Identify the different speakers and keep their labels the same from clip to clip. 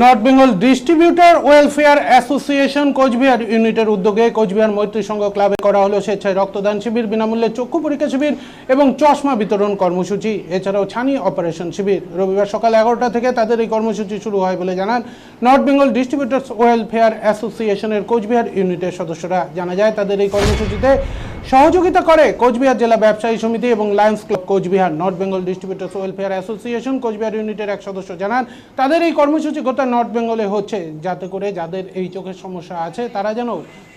Speaker 1: North Bengal distributor welfare association Cooch Behar ইউনিটের উদ্যোগে কোচবিহার মৈত্রী সংঘ ক্লাবে করা হলো স্বেচ্ছায় রক্তদান শিবির, বিনামূল্যে চক্ষু পরীক্ষা শিবির এবং চশমা বিতরণ কর্মসূচি। এছাড়াও ছানি অপারেশন শিবির। রবিবার সকাল এগারোটা থেকে তাদের এই কর্মসূচি শুরু হয় বলে জানান নর্থ বেঙ্গল ডিস্ট্রিবিউটার্স ওয়েলফেয়ার অ্যাসোসিয়েশনের কোচবিহার ইউনিটের সদস্যরা। জানা যায়, তাদের এই কর্মসূচিতে সহযোগিতা করে কোচবিহার জেলা ব্যবসায়ী সমিতি এবং Lions club Cooch Behar North Bengal distributors welfare association Cooch Behar ইউনিটের এক সদস্য জানান, তাদের এই কর্মসূচি গোটা নর্থ বেঙ্গলে হচ্ছে, যাতে করে যাদের এই চোখের সমস্যা আছে, তারা যেন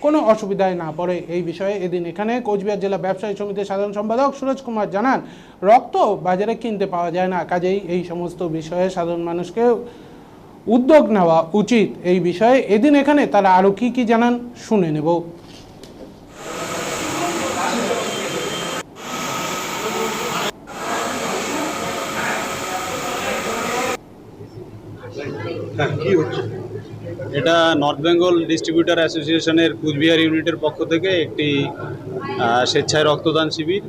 Speaker 1: কোনো অসুবিধায় না পড়ে। এই বিষয়ে এদিন এখানে কোচবিহার জেলা ব্যবসায়ী সমিতির সাধারণ সম্পাদক সুরজ কুমার জানান, রক্ত বাজারে কিনতে পাওয়া যায় না, কাজেই এই সমস্ত বিষয়ে সাধারণ মানুষকে উদ্যোগ নেওয়া উচিত। এই বিষয়ে এদিন এখানে তারা আরও কি কি জানান শুনে নেব।
Speaker 2: হ্যাঁ কি হচ্ছে?
Speaker 3: এটা নর্থ বেঙ্গল ডিস্ট্রিবিউটার অ্যাসোসিয়েশনের কুচবিহার ইউনিটের পক্ষ থেকে একটি স্বেচ্ছায় রক্তদান শিবির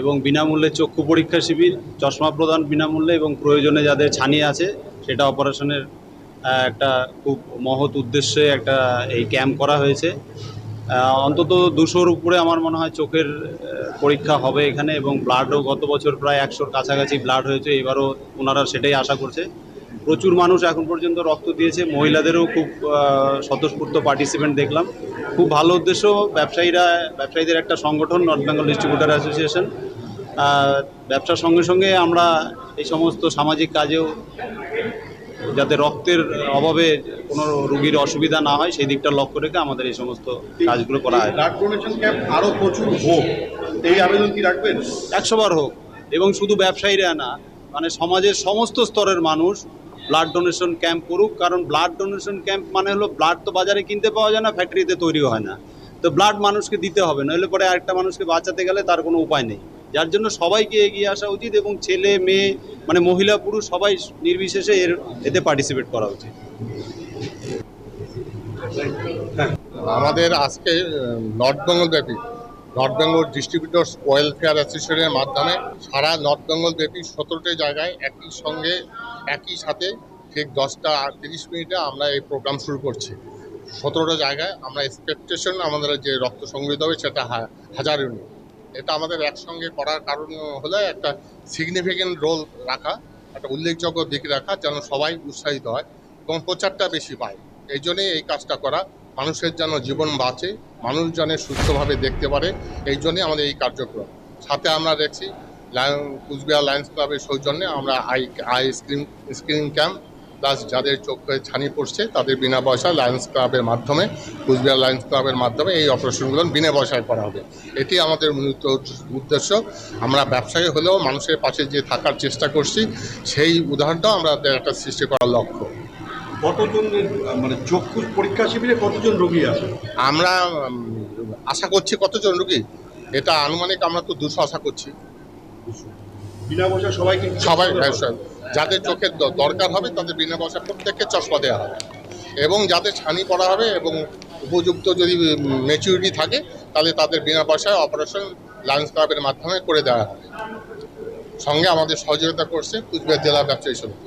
Speaker 3: এবং বিনামূল্যে চক্ষু পরীক্ষা শিবির, চশমা প্রদান বিনামূল্যে এবং প্রয়োজনে যাদের ছানি আছে, সেটা অপারেশনের একটা খুব মহৎ উদ্দেশ্যে একটা এই ক্যাম্প করা হয়েছে। অন্তত দুশোর উপরে আমার মনে হয় চোখের পরীক্ষা হবে এখানে এবং ব্লাডও গত বছর প্রায় একশোর কাছাকাছি ব্লাড হয়েছে, এবারও ওনারা সেটাই আশা করছে। প্রচুর মানুষ এখন পর্যন্ত রক্ত দিয়েছে। মহিলাদেরও খুব স্বতঃস্ফূর্ত পার্টিসিপেন্ট দেখলাম। খুব ভালো উদ্দেশ্য ব্যবসায়ীরা ব্যবসায়ীদের একটা সংগঠন নর্থ বেঙ্গল ডিস্ট্রিবিউটার অ্যাসোসিয়েশন ব্যবসার সঙ্গে সঙ্গে আমরা এই সমস্ত সামাজিক কাজেও যাতে রক্তের অভাবে কোনো রুগীর অসুবিধা না হয় সেই দিকটা লক্ষ্য রেখে আমাদের এই সমস্ত কাজগুলো করা হয়।
Speaker 2: ব্লাড ডোনেশন ক্যাম্প আরও প্রচুর হোক এই আবেদন কি রাখবেন?
Speaker 3: একশোবার হোক। এবং শুধু ব্যবসায়ীরা না মানে সমাজের সমস্ত স্তরের মানুষ ব্লাড ডোনেশন ক্যাম্প করুক, কারণ ব্লাড ডোনেশন ক্যাম্প মানে হলো ব্লাড তো বাজারে কিনতে পাওয়া যায় না ফ্যাক্টরিতে তৈরি হয় না। তো ব্লাড মানুষকে দিতে হবে, নইলে পরে আরেকটা মানুষকে বাঁচাতে গেলে তার কোনো উপায় নেই। যার জন্য সবাইকে এগিয়ে আসা উচিত এবং ছেলে, মেয়ে মানে মহিলা, পুরুষ সবাই নির্বিশেষে এর, এতে পার্টিসিপেট করা উচিত।
Speaker 4: আমাদের আজকে নর্থ বেঙ্গল ব্যাপী নর্থ বেঙ্গল ডিস্ট্রিবিউটর্স ওয়েলফেয়ার অ্যাসোসিয়েশনের মাধ্যমে সারা নর্থ বেঙ্গল ব্যাপী সতেরোটি জায়গায় একই সঙ্গে, একই সাথে ঠিক দশটা তিরিশ মিনিটে আমরা এই প্রোগ্রাম শুরু করছি। সতেরোটা জায়গায় আমরা এক্সপেকটেশন আমাদের যে রক্ত সংগৃহীত হবে সেটা হাজার ইউনিট এটা আমাদের একসঙ্গে করার কারণ হলে একটা সিগনিফিকেন্ট রোল রাখা, একটা উল্লেখযোগ্য দিক রাখা, যেন সবাই উৎসাহিত হয় এবং প্রচারটা বেশি পায়। এই জন্যই এই কাজটা করা, মানুষের যেন জীবন বাঁচে মানুষ যেন সুস্থভাবে দেখতে পারে, এই জন্যে আমাদের এই কার্যক্রম। সাথে আমরা দেখছি, লায়ন, কুচবিহার লায়ন্স ক্লাবের সৌজন্যে আমরা eye eye screen, screening camp, plus যাদের চোখে ছানি পড়ছে, তাদের বিনা পয়সায় লায়ন্স ক্লাবের মাধ্যমে, কুচবিহার লায়ন্স ক্লাবের মাধ্যমে এই অপারেশনগুলো বিনা পয়সায় করা হবে। এটি আমাদের মূলত উদ্দেশ্য। আমরা ব্যবসায়ী হলেও মানুষের পাশে যে থাকার চেষ্টা করছি, সেই উদাহরণটাও আমরা একটা সৃষ্টি করার লক্ষ্য।
Speaker 2: কতজন মানে চক্ষু পরীক্ষা শিবিরে কতজন রোগী আছে?
Speaker 4: আমরা আশা করছি কতজন রুগী? এটা আনুমানিক আমরা তো দুশো আশা করছি।
Speaker 2: বিনা পয়সা সবাইকে
Speaker 4: সবাই যাদের চোখের দরকার হবে তাদের বিনা পয়সা প্রত্যেককে চশমা দেওয়া হবে। এবং যাদের ছানি পড়া হবে এবং উপযুক্ত যদি মেচুরিটি থাকে তাহলে তাদের বিনা পয়সায় অপারেশন লায়ন্স ক্লাবের মাধ্যমে করে দেওয়া হবে। সঙ্গে আমাদের সহযোগিতা করছে কুচবিহার জেলা ব্যবসায়ী সমিতি